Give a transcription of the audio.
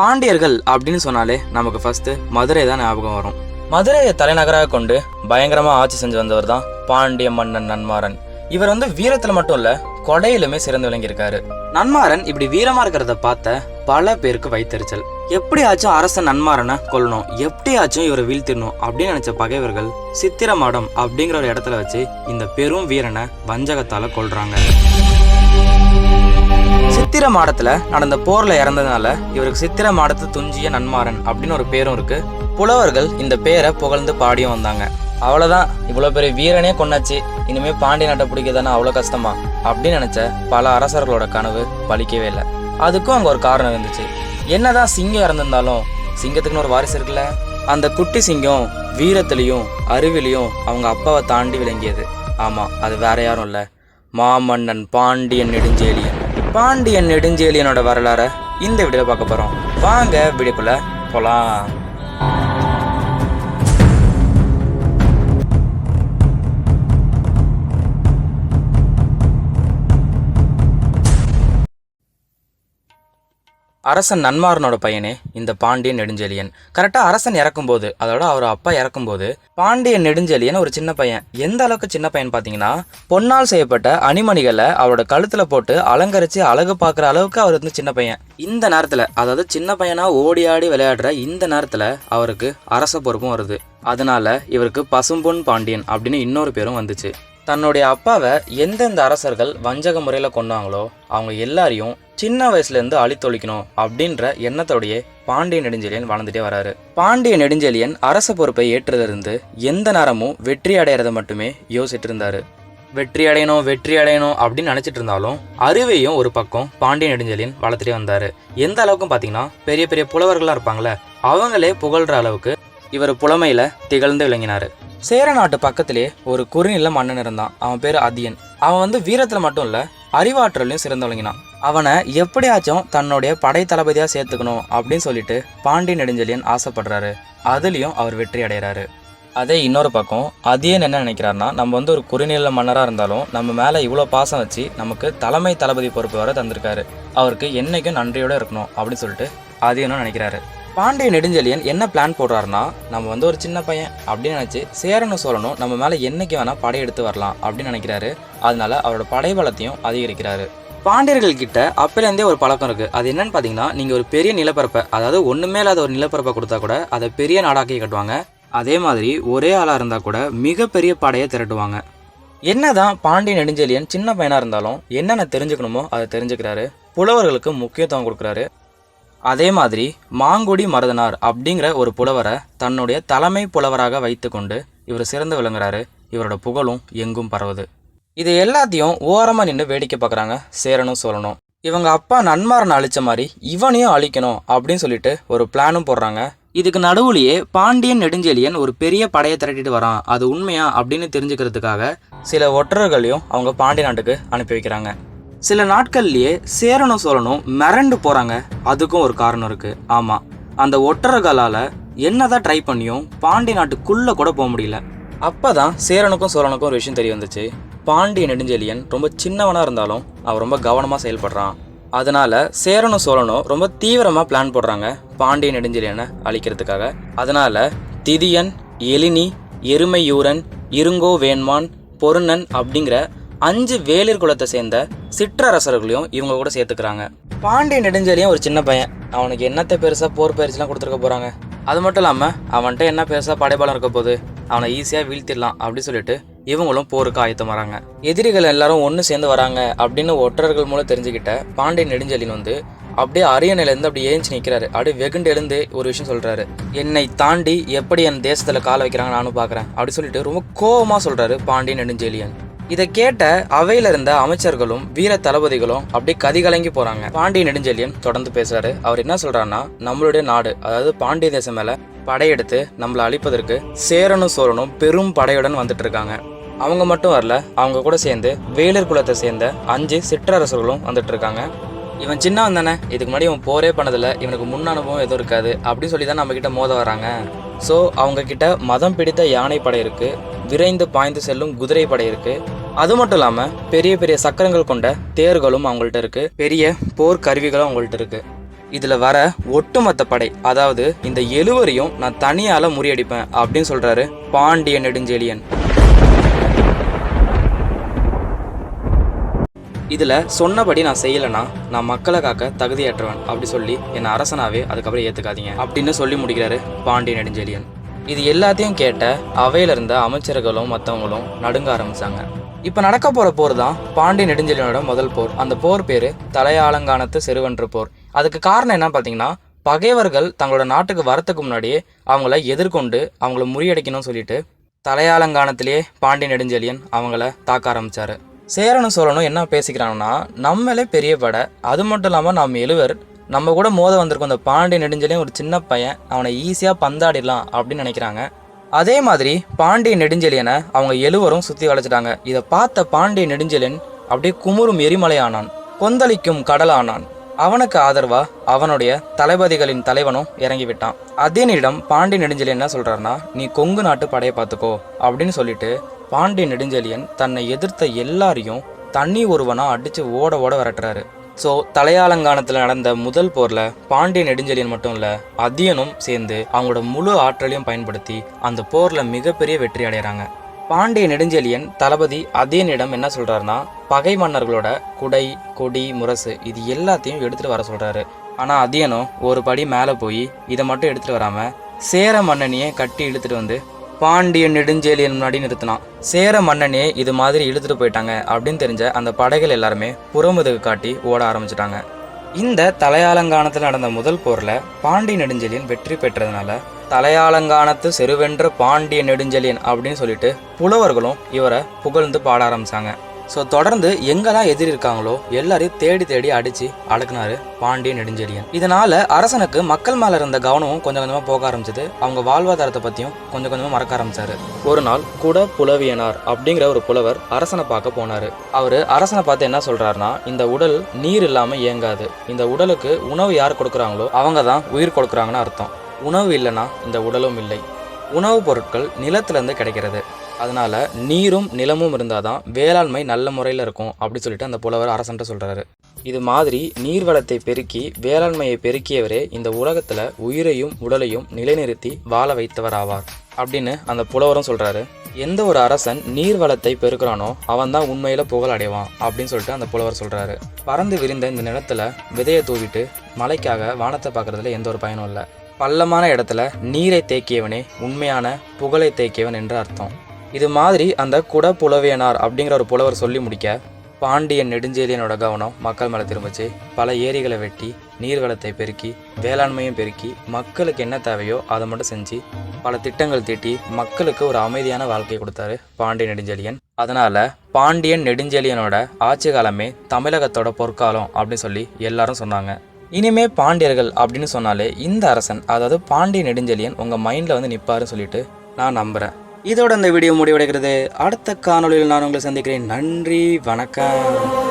பாண்டியர்கள் அப்படின்னு சொன்னாலே நமக்கு ஃபர்ஸ்ட் மதுரை தான் ஞாபகம் வரும். மதுரையை தலைநகராக கொண்டு பயங்கரமா ஆட்சி செஞ்சு வந்தவர் தான் பாண்டிய மன்னன் நன்மாறன். இவர் வந்து வீரத்துல மட்டும் இல்ல கொடையிலுமே சிறந்து விளங்கியிருக்காரு. நன்மாறன் இப்படி வீரமா இருக்கிறத பார்த்த பல பேருக்கு வைத்தறிச்சல் எப்படியாச்சும் அரசன் நன்மாறனை கொல்லணும் எப்படியாச்சும் இவரை வீழ்த்திடணும் அப்படின்னு நினைச்ச பகைவர்கள் சித்திரமாடம் அப்படிங்கிற ஒரு இடத்துல வச்சு இந்த பெரும் வீரனை வஞ்சகத்தால கொல்றாங்க. சித்திர மாடத்துல நடந்த போர்ல இறந்ததுனால இவருக்கு சித்திர மாடத்து துஞ்சிய நன்மாறன் அப்படின்னு ஒரு பேரும் இருக்கு. புலவர்கள் இந்த பேரை புகழ்ந்து பாடியும் வந்தாங்க. அவ்வளவுதான் இவ்வளவு பெரிய வீரனே கொண்டாச்சு இனிமே பாண்டிய நாட்டை பிடிக்கதானே அவ்வளவு கஷ்டமா? அப்படின்னு நினைச்ச பல அரசர்களோட கனவு பழிக்கவே இல்லை. அதுக்கும் அங்க ஒரு காரணம் இருந்துச்சு. என்னதான் சிங்கம் இறந்திருந்தாலும் சிங்கத்துக்குன்னு ஒரு வாரிசு இருக்குல்ல? அந்த குட்டி சிங்கம் வீரத்திலையும் அறிவிலையும் அவங்க அப்பாவை தாண்டி விளங்கியது. ஆமா அது வேற யாரும் இல்லை. மாமன்னன் பாண்டியன் நெடுஞ்சேலி பாண்டியன் நெடுஞ்செழியனோட வரலாறை இந்த வீடியோவில் பார்க்க போகிறோம் வாங்க வீடியோக்குள்ளே போகலாம் அரசன் நன்மாரனோட பையனே இந்த பாண்டியன் நெடுஞ்செழியன். கரெக்டாக அரசன் இறக்கும்போது அதோட அவர் அப்பா இறக்கும்போது பாண்டியன் நெடுஞ்செழியன் ஒரு சின்ன பையன். எந்த அளவுக்கு சின்ன பையன் பார்த்தீங்கன்னா பொன்னால் செய்யப்பட்ட அணிமணிகளை அவரோட கழுத்தில் போட்டு அலங்கரித்து அழகு பார்க்குற அளவுக்கு அவர் வந்து சின்ன பையன். இந்த நேரத்தில் அதாவது சின்ன பையனாக ஓடி ஆடி விளையாடுற இந்த நேரத்தில் அவருக்கு அரச பொறுப்பும் வருது. அதனால இவருக்கு பசும்பொன் பாண்டியன் அப்படின்னு இன்னொரு பேரும் வந்துச்சு. தன்னுடைய அப்பாவை எந்தெந்த அரசர்கள் வஞ்சக முறையில் கொண்டாங்களோ அவங்க எல்லாரையும் சின்ன வயசுலேருந்து அழித்தொழிக்கணும் அப்படின்ற எண்ணத்தோடையே பாண்டிய நெடுஞ்செழியன் வளர்ந்துட்டே வராரு. பாண்டிய நெடுஞ்செழியன் அரச பொறுப்பை ஏற்றதிலிருந்து எந்த நேரமும் வெற்றி அடையிறத மட்டுமே யோசிச்சுட்டு இருந்தாரு வெற்றி அடையணும் வெற்றி அடையணும் அப்படின்னு நினைச்சிட்டு இருந்தாலும் அறிவையும் ஒரு பக்கம் பாண்டிய நெடுஞ்செழியன் வளர்த்துட்டே வந்தாரு. எந்த அளவுக்கும் பார்த்தீங்கன்னா பெரிய பெரிய புலவர்களாக இருப்பாங்களே அவங்களே புகழ்ற அளவுக்கு இவர் புலமையில திகழ்ந்து விளங்கினாரு. சேர நாட்டு பக்கத்திலே ஒரு குறுநில மன்னன் இருந்தான். அவன் பேர் அதியன் அவன் வந்து வீரத்துல மட்டும் இல்ல அறிவாற்றலையும் சிறந்தவங்கினான் அவனை எப்படியாச்சும் தன்னுடைய படை தளபதியா சேர்த்துக்கணும் அப்படின்னு சொல்லிட்டு பாண்டிய நெடுஞ்செழியன் ஆசைப்படுறாரு. அதுலயும் அவர் வெற்றி அடைகிறாரு அதே இன்னொரு பக்கம் அதியன் என்ன நினைக்கிறாருன்னா நம்ம வந்து ஒரு குறுநில மன்னராக இருந்தாலும் நம்ம மேலே இவ்வளோ பாசம் வச்சு நமக்கு தலைமை தளபதி பொறுப்பு வர தந்திருக்காரு. அவருக்கு என்னைக்கும் நன்றியோடு இருக்கணும் அப்படின்னு சொல்லிட்டு அதியனும் நினைக்கிறாரு. பாண்டிய நெடுஞ்செழியன் என்ன பிளான் போடுறாருன்னா நம்ம வந்து ஒரு சின்ன பையன் அப்படின்னு நினச்சி சேரனும் சோழனும் நம்ம மேலே என்னைக்கு வேணால் படையெடுத்து வரலாம் அப்படின்னு நினைக்கிறாரு. அதனால அவரோட படைபலத்தையும் அதிகரிக்கிறாரு. பாண்டியர்கள் கிட்ட அப்பலேருந்தே ஒரு பழக்கம் இருக்கு. அது என்னன்னு பார்த்தீங்கன்னா நீங்கள் ஒரு பெரிய நிலப்பரப்பை அதாவது ஒன்றுமே இல்லாத ஒரு நிலப்பரப்பை கொடுத்தா கூட அதை பெரிய நாடாக்கி கட்டுவாங்க. அதே மாதிரி ஒரே ஆளாக இருந்தால் கூட மிகப்பெரிய படையை திரட்டுவாங்க. என்னதான் பாண்டிய நெடுஞ்செழியன் சின்ன பையனாக இருந்தாலும் என்னென்ன தெரிஞ்சுக்கணுமோ அதை தெரிஞ்சுக்கிறாரு. புலவர்களுக்கு முக்கியத்துவம் கொடுக்குறாரு. அதே மாதிரி மாங்குடி மருதனார் அப்படிங்கிற ஒரு புலவரை தன்னுடைய தலைமை புலவராக வைத்துக்கொண்டு இவர் சிறந்து விளங்குறாரு. இவரோட புகழும் எங்கும் பரவுது. இது எல்லாத்தையும் ஓரமாக நின்று வேடிக்கை பார்க்குறாங்க சேரனும் சொல்லணும் இவங்க அப்பா நன்மாரனை அழிச்ச மாதிரி இவனையும் அழிக்கணும் அப்படின்னு சொல்லிட்டு ஒரு பிளானும் போடுறாங்க. இதுக்கு நடுவுலேயே பாண்டியன் நெடுஞ்செழியன் ஒரு பெரிய படையை திரட்டிட்டு வரான். அது உண்மையா அப்படின்னு தெரிஞ்சுக்கிறதுக்காக சில ஒற்றர்களையும் அவங்க பாண்டிய நாட்டுக்கு அனுப்பி வைக்கிறாங்க. சில நாட்கள்லயே சேரனும் சோழனும் மிரண்டு போறாங்க. அதுக்கும் ஒரு காரணம் இருக்கு. ஆமா அந்த ஒற்றர்களால என்னதான் ட்ரை பண்ணியும் பாண்டிய நாட்டுக்குள்ள கூட போக முடியல. அப்பதான் சேரனுக்கும் சோழனுக்கும் ஒரு விஷயம் தெரிய வந்துச்சு. பாண்டிய நெடுஞ்செழியன் ரொம்ப சின்னவனா இருந்தாலும் அவன் ரொம்ப கவனமா செயல்படுறான். அதனால சேரனும் சோழனும் ரொம்ப தீவிரமா பிளான் போடுறாங்க பாண்டிய நெடுஞ்செழியனை அழிக்கிறதுக்காக. அதனால திதியன் எலினி எருமையூரன் இருங்கோ வேண்மான் பொருணன் அப்படிங்கிற அஞ்சு வேலிர் குலத்தை சேர்ந்த சிற்றரசர்களையும் இவங்க கூட சேர்த்துக்கிறாங்க. பாண்டிய நெடுஞ்செழியன் ஒரு சின்ன பையன். அவனுக்கு என்னத்தை பெருசாக போர் பயிற்சிலாம் கொடுத்துருக்க போகிறாங்க அது மட்டும் இல்லாமல் அவன்கிட்ட என்ன பெருசாக படைபலம் இருக்க போகுது? அவனை ஈஸியாக வீழ்த்திடலாம் அப்படின்னு சொல்லிட்டு இவங்களும் போருக்கு ஆயத்தம் வராங்க. எதிரிகள் எல்லாரும் ஒன்று சேர்ந்து வராங்க அப்படின்னு ஒற்றர்கள் மூலம் தெரிஞ்சுக்கிட்ட பாண்டிய நெடுஞ்செழியன் வந்து அப்படியே அரியணையிலேருந்து அப்படி ஏஞ்சி நிற்கிறாரு அப்படியே வெகுண்டு எழுந்து ஒரு விஷயம் சொல்கிறாரு என்னை தாண்டி எப்படி என் தேசத்தில் கால வைக்கிறாங்க நானும் பார்க்குறேன் அப்படி சொல்லிட்டு ரொம்ப கோபமாக சொல்கிறாரு பாண்டிய நெடுஞ்செழியன். இதை கேட்ட அவையில இருந்த அமைச்சர்களும் வீர தளபதிகளும் அப்படியே கதிகலங்கி போறாங்க. பாண்டிய நெடுஞ்செழியன் தொடர்ந்து பேசுறாரு. அவர் என்ன சொல்றாருன்னா நம்மளுடைய நாடு அதாவது பாண்டிய தேசம் மேல படையெடுத்து நம்மளை அழிப்பதற்கு சேரனும் சோழனும் பெரும் படையுடன் வந்துட்டு இருக்காங்க. அவங்க மட்டும் வரல அவங்க கூட சேர்ந்து வேலர் குலத்தை சேர்ந்த அஞ்சு சிற்றரசர்களும் வந்துட்டு இருக்காங்க. இவன் சின்னவன் தானே இதுக்கு முன்னாடி இவன் போரே பண்ணதில்ல இவனுக்கு முன் அனுபவம் எதுவும் இருக்காது அப்படின்னு சொல்லி தான் நம்மக்கிட்ட மோத வராங்க. ஸோ அவங்க கிட்ட மதம் பிடித்த யானை படை இருக்கு விரைந்து பாய்ந்து செல்லும் குதிரை படை இருக்கு அது மட்டும் இல்லாமல் பெரிய பெரிய சக்கரங்கள் கொண்ட தேர்களும் அவங்கள்ட்ட இருக்கு. பெரிய போர் கருவிகளும் அவங்கள்ட்ட இருக்கு. இதில் வர ஒட்டுமொத்த படை அதாவது இந்த எழுவரையும் நான் தனியால் முறியடிப்பேன் அப்படின்னு சொல்கிறாரு பாண்டிய நெடுஞ்செழியன். இதில் சொன்னபடி நான் செய்யலைன்னா நான் மக்களை காக்க தகுதியற்றவன் அப்படி சொல்லி என்னை அரசனாவே அதுக்கப்புறம் ஏற்றுக்காதீங்க அப்படின்னு சொல்லி முடிக்கிறாரு பாண்டிய நெடுஞ்செழியன். இது எல்லாத்தையும் கேட்ட அவையில இருந்த அமைச்சர்களும் மற்றவங்களும் நடுங்க ஆரம்பிச்சாங்க. இப்போ நடக்க போகிற போர் தான் பாண்டிய நெடுஞ்செழியனோட முதல் போர். அந்த போர் பேர் தலையாலங்கானத்து செருவென்ற போர். அதுக்கு காரணம் என்ன பார்த்தீங்கன்னா பகைவர்கள் தங்களோட நாட்டுக்கு வரத்துக்கு முன்னாடியே அவங்கள எதிர்கொண்டு அவங்கள முறியடிக்கணும்னு சொல்லிட்டு தலையாலங்கானத்திலேயே பாண்டிய நெடுஞ்செழியன் அவங்கள தாக்க ஆரம்பித்தார் சேரனும் சோழனும் என்ன பேசிக்கிறாங்கன்னா நம்மளே பெரிய படை அது மட்டும் இல்லாமல் நாம் எழுவர் நம்ம கூட மோத வந்திருக்கோம் அந்த பாண்டிய நெடுஞ்செழியன் ஒரு சின்ன பையன் அவனை ஈஸியாக பந்தாடிடலாம் அப்படின்னு நினைக்கிறாங்க. அதே மாதிரி பாண்டிய நெடுஞ்செழியனை அவங்க எழுவரும் சுற்றி வளைச்சிட்டாங்க. இதை பார்த்த பாண்டிய நெடுஞ்செழியன் அப்படியே குமுறும் எரிமலையானான். கொந்தளிக்கும் கடலானான். அவனுக்கு ஆதரவா அவனுடைய தளபதிகளின் தலைவனும் இறங்கி விட்டான். அதேனிடம் பாண்டிய நெடுஞ்செழியன் என்ன சொல்றாருன்னா நீ கொங்கு நாட்டு படையை பார்த்துக்கோ அப்படின்னு சொல்லிட்டு பாண்டிய நெடுஞ்செழியன் தன்னை எதிர்த்த எல்லாரையும் தண்ணி ஒருவனா அடிச்சு ஓட ஓட விரட்டுறாரு. ஸோ தலையாலங்கானத்தில் நடந்த முதல் போரில் பாண்டிய நெடுஞ்செழியன் மட்டும் இல்லை அதியனும் சேர்ந்து அவங்களோட முழு ஆற்றலையும் பயன்படுத்தி அந்த போரில் மிகப்பெரிய வெற்றி அடைகிறாங்க பாண்டிய நெடுஞ்செழியன் தளபதி அதியனிடம் என்ன சொல்கிறாருன்னா பகை மன்னர்களோட குடை கொடி முரசு இது எல்லாத்தையும் எடுத்துகிட்டு வர சொல்கிறாரு ஆனால் அதியனும் ஒரு படி மேலே போய் இதை மட்டும் எடுத்துகிட்டு வராமல் சேர மன்னனையே கட்டி இழுத்துட்டு வந்து பாண்டிய நெடுஞ்செழியன் முன்னாடி நிறுத்தினான். சேர மன்னனே இது மாதிரி இழுத்துட்டு போயிட்டாங்க அப்படின்னு தெரிஞ்ச அந்த படைகள் எல்லாருமே புறமுதுகு காட்டி ஓட ஆரம்பிச்சிட்டாங்க. இந்த தலையாலங்கானத்தில் நடந்த முதல் போரில் பாண்டிய நெடுஞ்செழியன் வெற்றி பெற்றதுனால தலையாலங்கானத்து செருவென்ற பாண்டிய நெடுஞ்செழியன் அப்படின்னு சொல்லிட்டு புலவர்களும் இவரை புகழ்ந்து பாட ஆரம்பிச்சாங்க. ஸோ தொடர்ந்து எங்கெல்லாம் எதிரி இருக்காங்களோ எல்லாரையும் தேடி தேடி அடிச்சு அடக்குனாரு பாண்டிய நெடுஞ்செழியன். இதனால அரசனுக்கு மக்கள் மேல இருந்த கவனமும் கொஞ்சம் கொஞ்சமா போக ஆரம்பிச்சது. அவங்க வாழ்வாதாரத்தை பத்தியும் கொஞ்சம் கொஞ்சமா மறக்க ஆரம்பிச்சாரு. ஒரு நாள் குட புலவியனார் அப்படிங்கிற ஒரு புலவர் அரசனை பார்க்க போனாரு. அவரு அரசனை பார்த்து என்ன சொல்றாருன்னா இந்த உடல் நீர் இல்லாம இயங்காது. இந்த உடலுக்கு உணவு யார் கொடுக்குறாங்களோ அவங்க தான் உயிர் கொடுக்குறாங்கன்னு அர்த்தம். உணவு இல்லைன்னா இந்த உடலும் இல்லை. உணவுப் பொருட்கள் நிலத்துலேருந்து கிடைக்கிறது. அதனால் நீரும் நிலமும் இருந்தால் தான் வேளாண்மை நல்ல முறையில் இருக்கும் அப்படி சொல்லிட்டு அந்த புலவர் அரசன்ட்ட சொல்கிறாரு இது மாதிரி நீர்வளத்தை பெருக்கி வேளாண்மையை பெருக்கியவரே இந்த உலகத்தில் உயிரையும் உடலையும் நிலைநிறுத்தி வாழ வைத்தவர் ஆவார் அப்படின்னு அந்த புலவரும் சொல்கிறாரு எந்த ஒரு அரசன் நீர் வளத்தை பெருக்கிறானோ அவன் தான் உண்மையில் புகழ் அடைவான் அப்படின்னு சொல்லிட்டு அந்த புலவர் சொல்கிறாரு பறந்து விரிந்த இந்த நிலத்தில் விதையை தூவிட்டு மலைக்காக வானத்தை பார்க்குறதுல எந்த ஒரு பயனும் இல்லை. பள்ளமான இடத்துல நீரை தேக்கியவனே உண்மையான புகழை தேக்கியவன் என்று அர்த்தம். இது மாதிரி அந்த குட புலவியனார் அப்படிங்கிற ஒரு புலவர் சொல்லி முடிக்க பாண்டியன் நெடுஞ்செழியனோட கவனம் மக்கள் மேலே திரும்பிச்சு. பல ஏரிகளை வெட்டி நீர்வளத்தை பெருக்கி வேளாண்மையும் பெருக்கி மக்களுக்கு என்ன தேவையோ அதை மட்டும் செஞ்சு பல திட்டங்கள் தீட்டி மக்களுக்கு ஒரு அமைதியான வாழ்க்கையை கொடுத்தாரு பாண்டிய நெடுஞ்செழியன். அதனால பாண்டியன் நெடுஞ்செழியனோட ஆட்சி காலமே தமிழகத்தோட பொற்காலம் அப்படின்னு சொல்லி எல்லாரும் சொன்னாங்க. இனிமே பாண்டியர்கள் அப்படின்னு சொன்னாலே இந்த அரசன் அதாவது பாண்டிய நெடுஞ்செழியன் உங்க மைண்ட்ல வந்து நிப்பாருன்னு சொல்லிட்டு நான் நம்புறேன். இதோட இந்த வீடியோ முடிவடைகிறது. அடுத்த காணொளியில் நான் உங்களை சந்திக்கிறேன். நன்றி வணக்கம்.